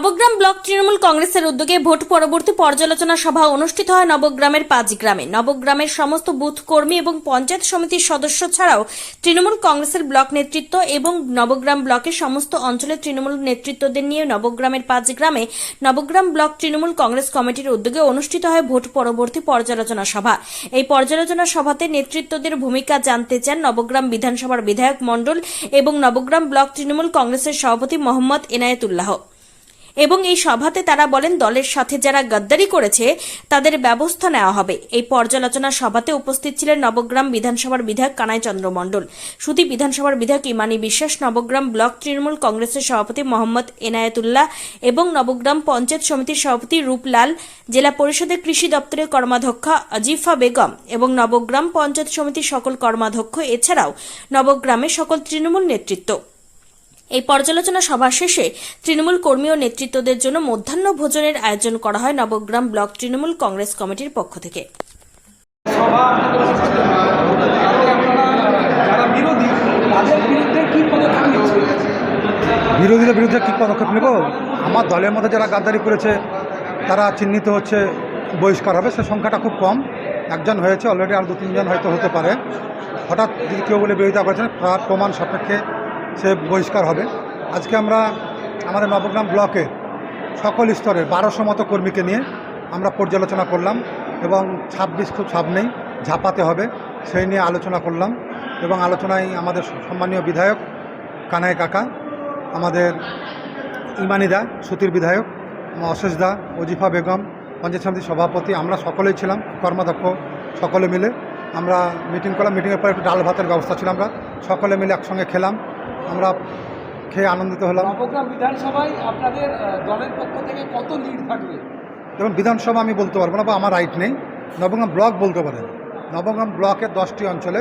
Nabagram block Trinamool কংগ্রেসের উদ্যোগে vote পরবর্তী পর্যালোচনা সভা অনুষ্ঠিত হয় নবগ্রামের পাঁচ গ্রামে। নবগ্রামের সমস্ত বুথ কর্মী এবং পঞ্চায়েত সমিতির সদস্য ছাড়াও তৃণমূল কংগ্রেসের ব্লক নেতৃত্ব এবং নবগ্রাম ব্লকের সমস্ত অঞ্চলের তৃণমূল নেতৃত্বদের নিয়ে নবগ্রামের পাঁচ গ্রামে নবগ্রাম ব্লক তৃণমূল কংগ্রেস কমিটির উদ্যোগে অনুষ্ঠিত হয় ভোট পরবর্তী পর্যালোচনা সভা। এই পর্যালোচনা সভাতে নেতৃত্বদের ভূমিকা জানতে চান নবগ্রাম বিধানসভার বিধায়ক মণ্ডল এবং নবগ্রাম ব্লক তৃণমূল কংগ্রেসের সভাপতি মোহাম্মদ এনায়েতুল্লাহ। এবং এই সভাতে তারা বলেন, দলের সাথে যারা গদ্দারি করেছে, তাদের ব্যবস্থা নেওয়া হবে। এই পর্যালোচনা সভাতে উপস্থিত ছিলেন নবগ্রাম বিধানসভার বিধায়ক কানাই চন্দ্র মণ্ডল। সুতি বিধানসভার বিধায়ক ইমানি বিশ্বাস, নবগ্রাম ব্লক তৃণমূল কংগ্রেসের সভাপতি মোহাম্মদ এনায়েতুল্লাহ এবং নবগ্রাম পঞ্চায়েত সমিতির সভাপতি রূপলাল, জেলা পরিষদের কৃষি দপ্তরের কর্মাধ্যক্ষা আজিফা বেগম এবং নবগ্রাম পঞ্চায়েত সমিতির সকল কর্মাধ্যক্ষ। এছাড়াও নবগ্রামের সকল তৃণমূল নেতৃত্ব। এই পর্যালোচনা সভা শেষে তৃণমূল কর্মী ও নেতৃত্বদের জন্য মধ্যাহ্ন ভোজনের আয়োজন করা হয় নবগ্রাম ব্লক তৃণমূল কংগ্রেস কমিটির পক্ষ থেকে। সভা আপনাদের অনুষ্ঠিত। তাতে আপনারা যারা বিরোধী তাদের বিরুদ্ধে কি পদক্ষেপ বিরোধীদের বিরুদ্ধে কী পদক্ষেপ নেব? আমার দলের মধ্যে যারা গাদ্দারি করেছে তারা চিহ্নিত হচ্ছে বহিষ্কার হবে সে সংখ্যাটা খুব কম। একজন হয়েছে অলরেডি আর দু তিনজন হয়তো হতে পারে। হঠাৎ যদি কেউ বলে বিরোধিতা করেছেন প্রমাণ সাপেক্ষে সে বহিষ্কার হবে। আজকে আমরা, আমাদের নবগ্রাম ব্লকে সকল স্তরের বারোশো মতো কর্মীকে নিয়ে আমরা পর্যালোচনা করলাম এবং ছাব্বিশ খুব সামনেই ঝাপাতে হবে সেই নিয়ে আলোচনা করলাম এবং আলোচনায় আমাদের সম্মানীয় বিধায়ক কানাই কাকা, আমাদের ইমানি দা, সুতির বিধায়ক অশেষ দা, ওজিফা বেগম, পঞ্চায়েত সমিতির সভাপতি, আমরা সকলেই ছিলাম, কর্মাধ্যক্ষ সকলে মিলে। আমরা মিটিং করলাম মিটিংয়ের পর একটু ডাল ভাতের ব্যবস্থা ছিল, আমরা সকলে মিলে একসঙ্গে খেলাম। আমরা খেয়ে আনন্দিত হলাম। নবগ্রাম বিধানসভায় আপনাদের দলের পক্ষ থেকে কত লিড থাকবে? এবং বিধানসভা আমি বলতে পারব না বা আমার রাইট নেই। নবগ্রাম ব্লক বলতে পারেন। নবগ্রাম ব্লকের দশটি অঞ্চলে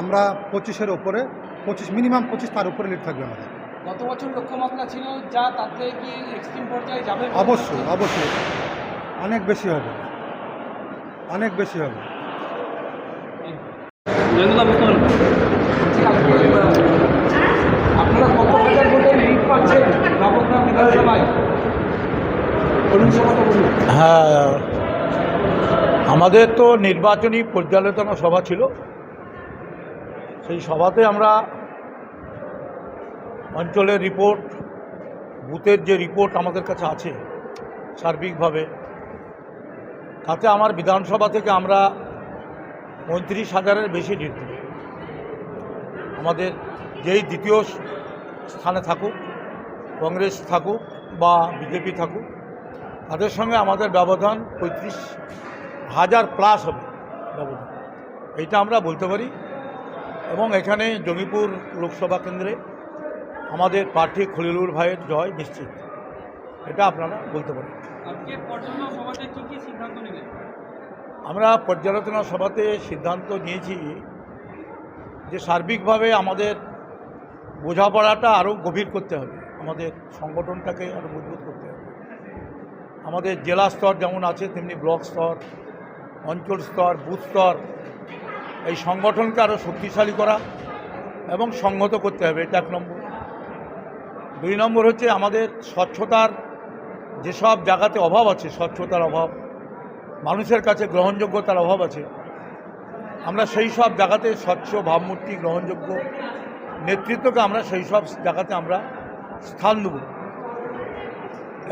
আমরা পঁচিশের ওপরে পঁচিশ মিনিমাম পঁচিশ তার উপরে লিড থাকবে আমাদের। গত বছর লক্ষ্যমাত্রা ছিল যা তাতে কি এক্সট্রিম পর্যায়ে যাবে? অবশ্যই অবশ্যই। অনেক বেশি হবে। অনেক বেশি হবে আপনারা কত হাজার ভোটে লিড পাচ্ছেন নবগ্রাম বিধানসভায় বলুন সভাটা বলুন হ্যাঁ আমাদের তো নির্বাচনী পর্যালোচনা সভা ছিল। সেই সভাতে আমরা অঞ্চলের রিপোর্ট, বুথের যে রিপোর্ট আমাদের কাছে আছে সার্বিকভাবে, তাতে আমার বিধানসভা থেকে আমরা পঁয়ত্রিশ হাজারের বেশি দেব আমাদের যেই দ্বিতীয় স্থানে থাকুক, কংগ্রেস থাকুক বা বিজেপি থাকুক, তাদের সঙ্গে আমাদের ব্যবধান পঁয়ত্রিশ হাজার প্লাস হবে। ব্যবধান এইটা আমরা বলতে পারি। এবং এখানে জঙ্গিপুর লোকসভা কেন্দ্রে আমাদের প্রার্থী খলিলুর ভাইয়ের জয় নিশ্চিত। এটা আপনারা বলতে পারেন। আমরা পর্যালোচনা সভাতে সিদ্ধান্ত নিয়েছি যে সার্বিকভাবে আমাদের বোঝাপড়াটা আরও গভীর করতে হবে। আমাদের সংগঠনটাকে আরও মজবুত করতে হবে। আমাদের জেলা স্তর যেমন আছে তেমনি ব্লক স্তর অঞ্চল স্তর, বুথ স্তর, এই সংগঠনকে আরও শক্তিশালী করা এবং সংহত করতে হবে, এটা এক নম্বর। দুই নম্বর হচ্ছে আমাদের স্বচ্ছতার যেসব জায়গাতে অভাব আছে, স্বচ্ছতার অভাব, মানুষের কাছে গ্রহণযোগ্যতার অভাব আছে, আমরা সেই সব জায়গাতে স্বচ্ছ ভাবমূর্তি, গ্রহণযোগ্য নেতৃত্বকে আমরা সেই সব জায়গাতে আমরা স্থান দেব।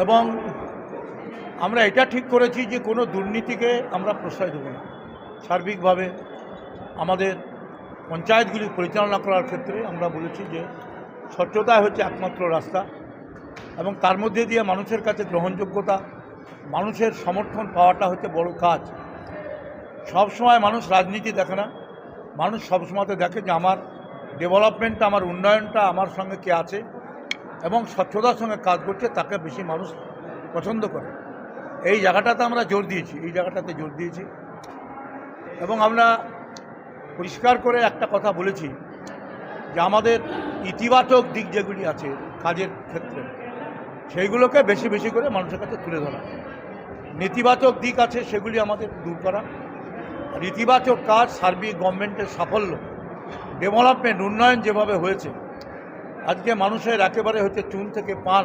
এবং আমরা এটা ঠিক করেছি যে কোনো দুর্নীতিকে আমরা প্রশ্রয় দেব না। সার্বিকভাবে আমাদের পঞ্চায়েতগুলি পরিচালনা করার ক্ষেত্রে আমরা বলেছি যে স্বচ্ছতা হচ্ছে একমাত্র রাস্তা এবং তার মধ্যে দিয়ে মানুষের কাছে গ্রহণযোগ্যতা, মানুষের সমর্থন পাওয়াটা হচ্ছে বড় কাজ। সব সময় মানুষ রাজনীতি দেখে না। মানুষ সবসময়তে দেখে যে আমার ডেভেলপমেন্টটা আমার উন্নয়নটা আমার সঙ্গে কে আছে এবং স্বচ্ছতার সঙ্গে কাজ করছে, তাকে বেশি মানুষ পছন্দ করে। এই জায়গাটাতে আমরা জোর দিয়েছি, এই জায়গাটাতে জোর দিয়েছি। এবং আমরা পরিষ্কার করে একটা কথা বলেছি যে আমাদের ইতিবাচক দিক যেগুলি আছে কাজের ক্ষেত্রে, সেইগুলোকে বেশি বেশি করে মানুষের কাছে তুলে ধরা। নেতিবাচক দিক আছে সেগুলি আমাদের দূর করা। আর ইতিবাচক কাজ সার্বিক গভর্নমেন্টের সাফল্য, ডেভেলপমেন্ট, উন্নয়ন যেভাবে হয়েছে, আজকে মানুষের একেবারে হচ্ছে চুন থেকে পান,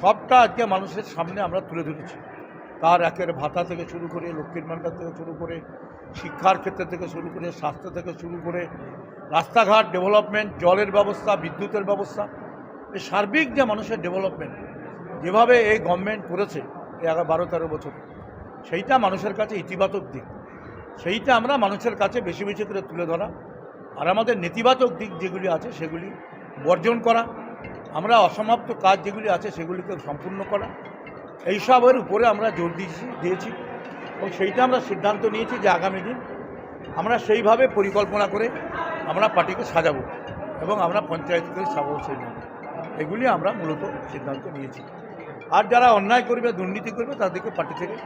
সবটা আজকে মানুষের সামনে আমরা তুলে ধরেছি। তার একের ভাতা থেকে শুরু করে লক্ষ্মীর ভাণ্ডার থেকে শুরু করে শিক্ষার ক্ষেত্রে থেকে শুরু করে স্বাস্থ্য থেকে শুরু করে রাস্তাঘাট ডেভেলপমেন্ট, জলের ব্যবস্থা, বিদ্যুতের ব্যবস্থা, এই সার্বিক যে মানুষের ডেভেলপমেন্ট যেভাবে এই গভর্নমেন্ট করেছে এই বারো তেরো বছর, সেইটা মানুষের কাছে ইতিবাচক দিক। সেইটা আমরা মানুষের কাছে বেশি বেশি করে তুলে ধরা আর আমাদের নেতিবাচক দিক যেগুলি আছে সেগুলি বর্জন করা, আমরা অসমাপ্ত কাজ যেগুলি আছে সেগুলিকে সম্পূর্ণ করা। এইসবের উপরে আমরা জোর দিয়েছি দিয়েছি এবং সেইটা আমরা সিদ্ধান্ত নিয়েছি যে আগামী দিন আমরা সেইভাবে পরিকল্পনা করে আমরা পার্টিকে সাজাবো এবং আমরা পঞ্চায়েতকে সাজাবো সেইভাবে এগুলি আমরা মূলত সিদ্ধান্ত নিয়েছি। আর যারা অন্যায় করবে, দুর্নীতি করবে, তাদেরকে পার্টি থেকে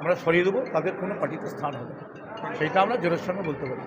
আমরা সরিয়ে দেবো, তাদের কোনো পার্টিতে স্থান হবে সেইটা আমরা জোরের সঙ্গে বলতে পারি।